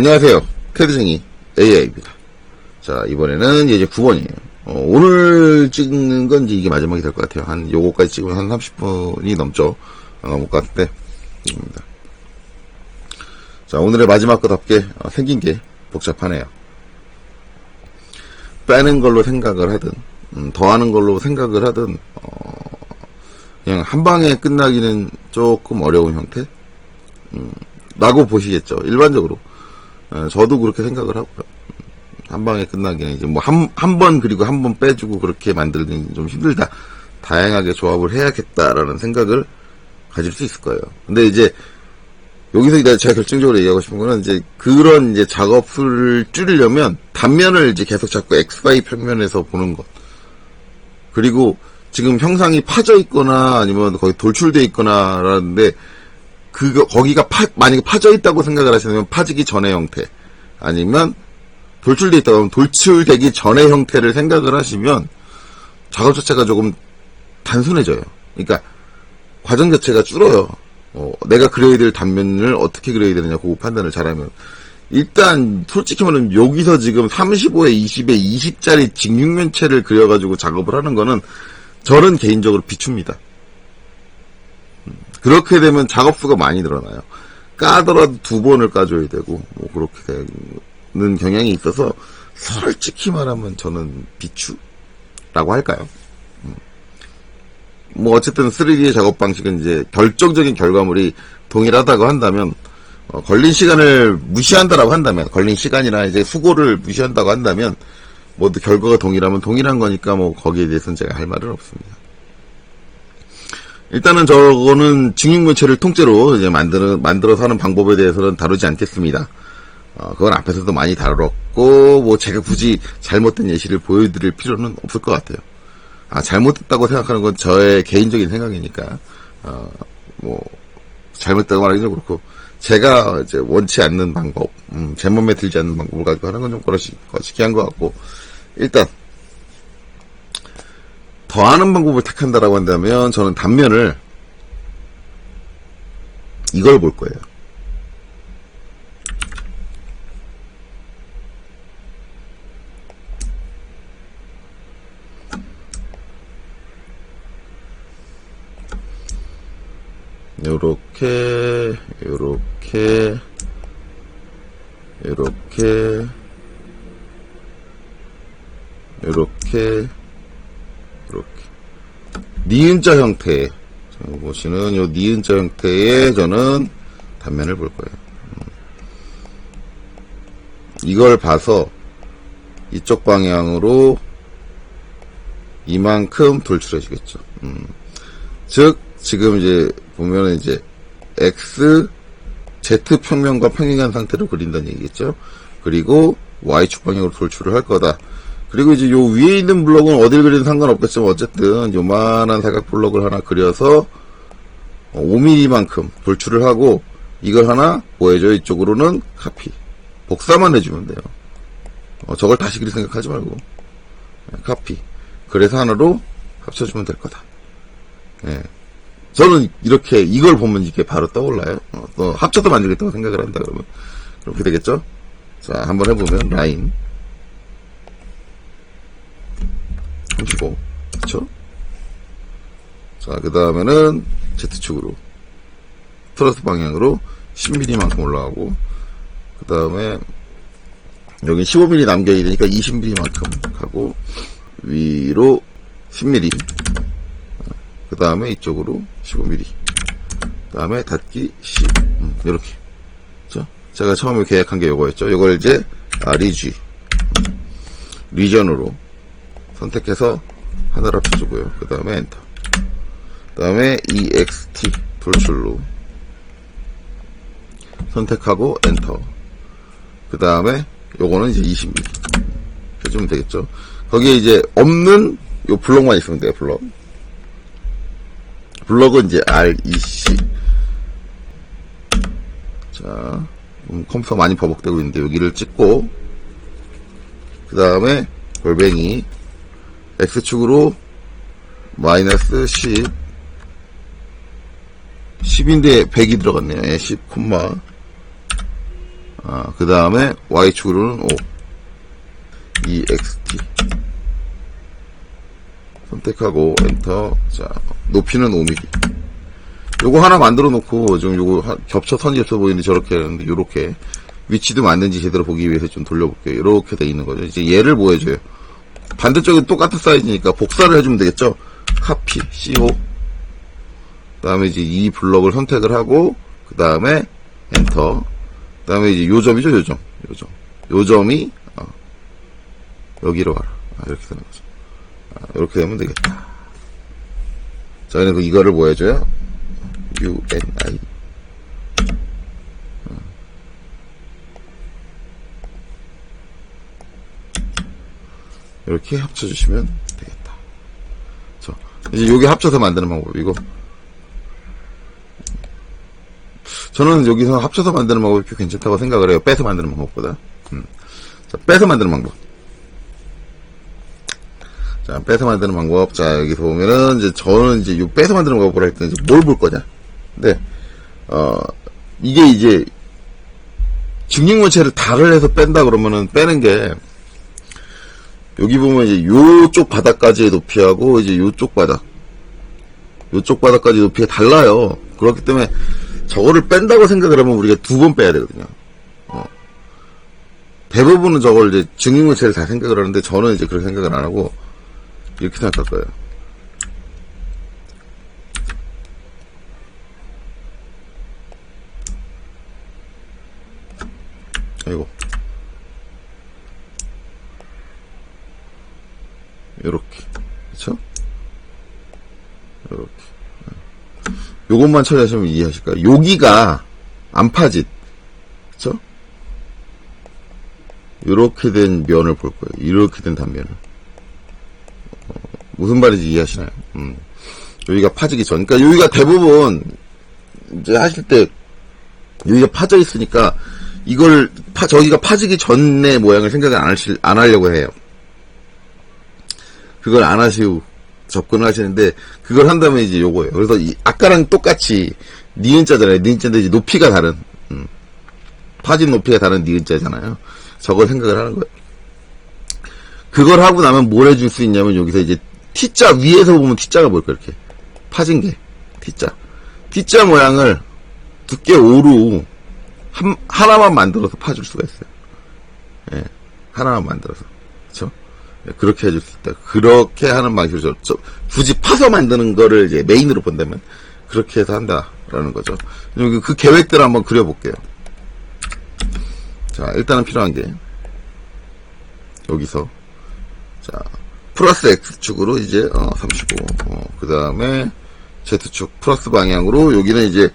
안녕하세요. 테드쟁이 AI입니다. 자, 이번에는 이제 9번이에요. 어, 오늘 찍는 건 이제 이게 마지막이 될 것 같아요. 한, 요거까지 찍으면 한 30분이 넘죠. 안 넘을 것 같은데, 입니다. 자, 오늘의 마지막 거답게 어, 생긴 게 복잡하네요. 빼는 걸로 생각을 하든, 음, 더하는 걸로 생각을 하든, 어, 그냥 한 방에 끝나기는 조금 어려운 형태? 음, 라고 보시겠죠. 일반적으로. 어, 저도 그렇게 생각을 하고요. 한 방에 끝나기는 이제 뭐 한, 한 번 그리고 한 번 빼주고 그렇게 만들기는 좀 힘들다. 다양하게 조합을 해야겠다라는 생각을 가질 수 있을 거예요. 근데 이제 여기서 이제 제가 결정적으로 얘기하고 싶은 거는 이제 그런 이제 작업을 줄이려면 단면을 이제 계속 자꾸 XY 평면에서 보는 것. 그리고 지금 형상이 파져 있거나 아니면 거기 돌출돼 있거나라는데 그거 거기가 파, 만약에 파져 있다고 생각을 하시면 파지기 전의 형태 아니면 돌출돼 있다고 하면 돌출되기 전의 형태를 생각을 하시면 작업 자체가 조금 단순해져요. 그러니까 과정 자체가 줄어요. 어, 내가 그려야 될 단면을 어떻게 그려야 되느냐 그 판단을 잘하면 일단 솔직히 말하면 여기서 지금 35에 20에 20짜리 직육면체를 그려가지고 작업을 하는 거는 저는 개인적으로 비춥니다. 그렇게 되면 작업수가 많이 늘어나요. 까더라도 두 번을 까줘야 되고, 뭐, 그렇게 되는 경향이 있어서, 솔직히 말하면 저는 비추라고 할까요? 음. 뭐, 어쨌든 3D 작업 방식은 이제 결정적인 결과물이 동일하다고 한다면, 어, 걸린 시간을 무시한다라고 한다면, 걸린 시간이나 이제 수고를 무시한다고 한다면, 모두 결과가 동일하면 동일한 거니까 뭐, 거기에 대해서는 제가 할 말은 없습니다. 일단은 저거는 증육면체를 통째로 이제 만들어, 만들어서 하는 방법에 대해서는 다루지 않겠습니다. 어, 그건 앞에서도 많이 다뤘고, 뭐 제가 굳이 잘못된 예시를 보여드릴 필요는 없을 것 같아요. 아, 잘못됐다고 생각하는 건 저의 개인적인 생각이니까, 어, 뭐, 잘못됐다고 말하기는 그렇고, 제가 이제 원치 않는 방법, 음, 제 몸에 들지 않는 방법을 가지고 하는 건 좀 거시, 거시기한 것 같고, 일단, 더하는 방법을 택한다라고 한다면 저는 단면을 이걸 볼 거예요. 요렇게 요렇게 요렇게 요렇게 이렇게 니은자 형태 자, 보시는 요 니은자 형태의 저는 단면을 볼 거예요. 음. 이걸 봐서 이쪽 방향으로 이만큼 돌출해주겠죠. 음. 즉 지금 이제 보면은 이제 x z 평면과 평행한 상태로 그린다는 얘기겠죠. 그리고 y축 방향으로 돌출을 할 거다. 그리고 이제 요 위에 있는 블록은 어딜 그리든 상관없겠지만 어쨌든 요만한 사각 블록을 하나 그려서 5mm만큼 돌출을 하고 이걸 하나 보여줘 이쪽으로는 카피 복사만 해주면 돼요. 어, 저걸 다시 그리 생각하지 말고 네, 카피 그래서 하나로 합쳐주면 될 거다. 예. 저는 이렇게 이걸 보면 이게 바로 떠올라요. 어, 또 합쳐서 만들겠다고 생각을 한다 그러면 그렇게 되겠죠. 자 한번 해보면 라인 35. 그쵸? 자, 그 다음에는 Z축으로. 트러스 방향으로 10mm만큼 올라가고, 그 다음에, 여기 15mm 남겨야 되니까 20mm만큼 가고, 위로 10mm. 그 다음에 이쪽으로 15mm. 그 다음에 닫기 10. 음, 이렇게. 그쵸? 제가 처음에 계약한 게 요거였죠. 요걸 이제, 아, 리지. 리전으로 선택해서 하나를 합쳐주고요. 그 다음에 엔터. 그 다음에 ext 돌출로 선택하고 엔터. 그 다음에 요거는 이제 20mm 해주면 되겠죠. 거기에 이제 없는 요 블럭만 있으면 돼요. 블럭. 블럭은 이제 REC. 자, 음, 컴퓨터 많이 버벅대고 있는데 여기를 찍고 그 다음에 골뱅이 X축으로 마이너스 10 10인데 100이 들어갔네요. 예, 10, 콤마 아, 그 다음에 Y축으로는 5. EXT. 선택하고, 엔터. 자, 높이는 5mm. 요거 하나 만들어 놓고, 좀 요거 하- 겹쳐, 선이 겹쳐 보이는데 저렇게 하는데, 요렇게. 위치도 맞는지 제대로 보기 위해서 좀 돌려볼게요. 이렇게 돼 있는 거죠. 이제 얘를 뭐 해줘요? 반대쪽은 똑같은 사이즈니까 복사를 해주면 되겠죠? 카피, CO. 그 다음에 이제 이 블럭을 선택을 하고, 그 다음에 엔터. 그 다음에 이제 요점이죠, 요점. 요점. 요점이, 어, 여기로 가라. 아, 이렇게 되는 거죠. 아, 이렇게 되면 되겠다. 저희는 그 이거를 뭐 해줘요? UNI. 이렇게 합쳐주시면 되겠다. 저, 이제 요게 합쳐서 만드는 방법이고, 저는 여기서 합쳐서 만드는 방법이 꽤 괜찮다고 생각을 해요. 빼서 만드는 방법보다. 음. 자, 빼서 만드는 방법. 자, 빼서 만드는 방법. 자, 여기서 보면은, 이제 저는 이제 요 빼서 만드는 방법을 할 때 이제 뭘 볼 거냐. 근데, 어, 이게 이제, 증식물체를 달을 해서 뺀다 그러면은 빼는 게, 여기 보면 이제 요쪽 바닥까지의 높이하고 이제 요쪽 바닥, 요쪽 바닥까지 높이가 달라요. 그렇기 때문에 저거를 뺀다고 생각을 하면 우리가 두 번 빼야 되거든요. 어. 대부분은 저걸 이제 증식물체를 다 생각을 하는데 저는 이제 그렇게 생각을 안 하고 이렇게 생각할 거예요. 아이고. 요렇게. 그쵸? 요렇게. 요것만 처리하시면 이해하실 거예요. 여기가 안파짓. 그쵸? 요렇게 된 면을 볼 거예요. 이렇게 된 단면을. 어, 무슨 말인지 이해하시나요? 음. 여기가 파지기 전. 그러니까 여기가 대부분 이제 하실 때 여기가 파져 있으니까 이걸 파, 저기가 파지기 전의 모양을 생각을 안 하실, 안 하려고 해요. 그걸 안 하시고 접근을 하시는데 그걸 한다면 이제 요거예요. 그래서 이 아까랑 똑같이 니은자잖아요. 니은자인데 이제 높이가 다른 음. 파진 높이가 다른 니은자잖아요. 저걸 생각을 하는 거예요. 그걸 하고 나면 뭘 해줄 수 있냐면 여기서 이제 T자 위에서 보면 T자가 뭘까 이렇게 파진 게 T자 T자 모양을 두께 5로 한, 하나만 만들어서 파줄 수가 있어요. 예, 하나만 만들어서 그렇죠? 예, 그렇게 해줄 수 있다. 그렇게 하는 방식으로 저, 저, 굳이 파서 만드는 거를 이제 메인으로 본다면 그렇게 해서 한다라는 거죠. 여기 그 계획들을 한번 그려볼게요. 자, 일단은 필요한 게 여기서 자 플러스 x축으로 이제 어, 35. 어, 그 다음에 z축 플러스 방향으로 여기는 이제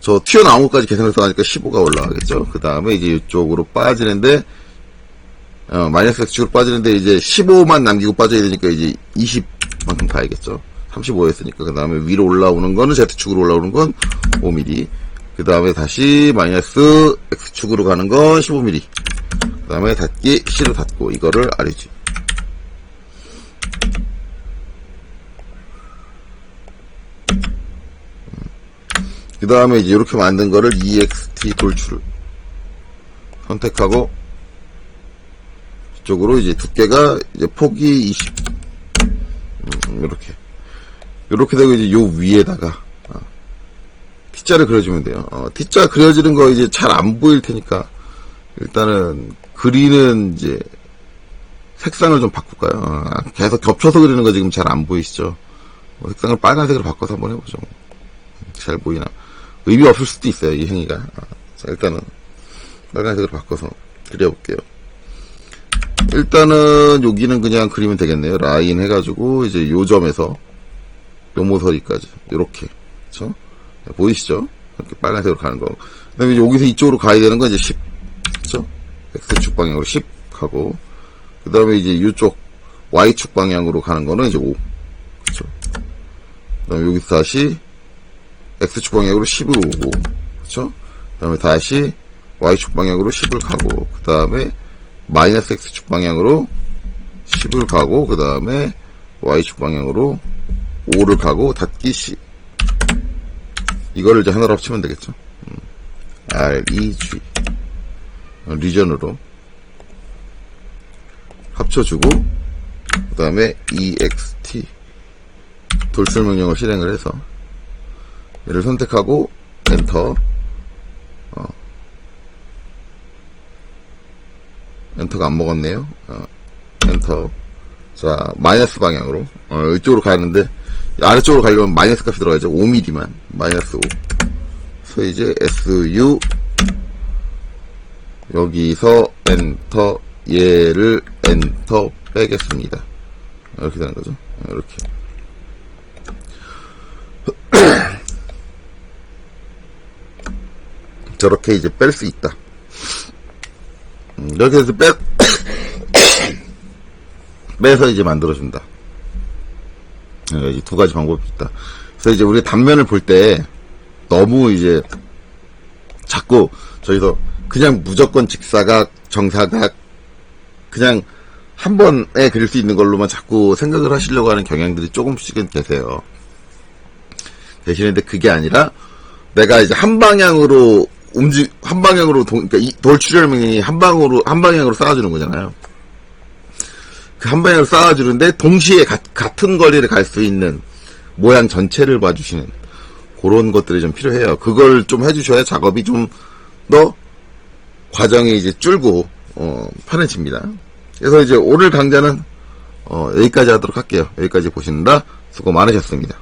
저 튀어나온 것까지 계산해서 하니까 15가 올라가겠죠. 그 다음에 이제 이쪽으로 빠지는데 어, 마이너스 x축으로 빠지는데 이제 15만 남기고 빠져야 되니까 이제 20만큼 가야겠죠. 35였으니까 그 다음에 위로 올라오는 거는 z축으로 올라오는 건 5mm. 그 다음에 다시 마이너스 x축으로 가는 건 15mm. 그 다음에 닫기 C로 닫고 이거를 RG. 그 다음에 이제 이렇게 만든 거를 EXT 돌출 선택하고 이 쪽으로 이제 두께가 이제 폭이 20 음, 이렇게 이렇게 되고 이제 요 위에다가 어, T자를 그려주면 돼요. 어, T자 그려지는 거 이제 잘 안 보일 테니까 일단은 그리는 이제 색상을 좀 바꿀까요? 어, 계속 겹쳐서 그리는 거 지금 잘 안 보이시죠? 어, 색상을 빨간색으로 바꿔서 한번 해보죠. 잘 보이나? 의미 없을 수도 있어요, 이 행위가. 아, 자, 일단은, 빨간색으로 바꿔서 그려볼게요. 일단은, 여기는 그냥 그리면 되겠네요. 라인 해가지고, 이제 요 점에서, 요 모서리까지, 요렇게. 그쵸? 네, 보이시죠? 이렇게 빨간색으로 가는 거. 그 다음에 여기서 이쪽으로 가야 되는 건 이제 10. 그쵸? X축 방향으로 10 하고, 그 다음에 이제 요쪽 Y축 방향으로 가는 거는 이제 5. 그쵸? 그 다음에 여기서 다시, X축 방향으로 10을 오고, 그쵸? 그 다음에 다시 Y축 방향으로 10을 가고, 그 다음에 마이너스 X축 방향으로 10을 가고, 그 다음에 Y축 방향으로 5를 가고, 닫기 C. 이거를 이제 하나로 합치면 되겠죠? 음. R, G. 어, 리전으로 합쳐주고 그 다음에 ext 돌출 명령을 실행을 해서 얘를 선택하고 엔터 엔터가 안 먹었네요. 어, 엔터. 자 마이너스 방향으로. 어, 이쪽으로 가는데 아래쪽으로 가려면 마이너스 값이 들어가야죠 5mm만. 마이너스 5 그래서 이제 SU 여기서 엔터 얘를 엔터 빼겠습니다. 이렇게 되는 거죠? 이렇게. 저렇게 이제 뺄 수 있다. 음, 이렇게 해서 빼 빼서 이제 만들어준다 네, 두 가지 방법이 있다 그래서 이제 우리 단면을 볼 때 너무 이제 자꾸 저기서 그냥 무조건 직사각, 정사각 그냥 한 번에 그릴 수 있는 걸로만 자꾸 생각을 하시려고 하는 경향들이 조금씩은 계세요. 대신에 근데 그게 아니라 내가 이제 한 방향으로 움직 한 방향으로 동, 그러니까 이 돌 출혈 명령이 한 방으로 한 방향으로 쌓아주는 거잖아요. 그 한 방향으로 쌓아주는데 동시에 가- 같은 거리를 갈 수 있는 모양 전체를 봐주시는 그런 것들이 좀 필요해요. 그걸 좀 해주셔야 작업이 좀 더 과정이 이제 줄고 어, 편해집니다. 그래서 이제 오늘 강좌는 어, 여기까지 하도록 할게요. 여기까지 보신다. 수고 많으셨습니다.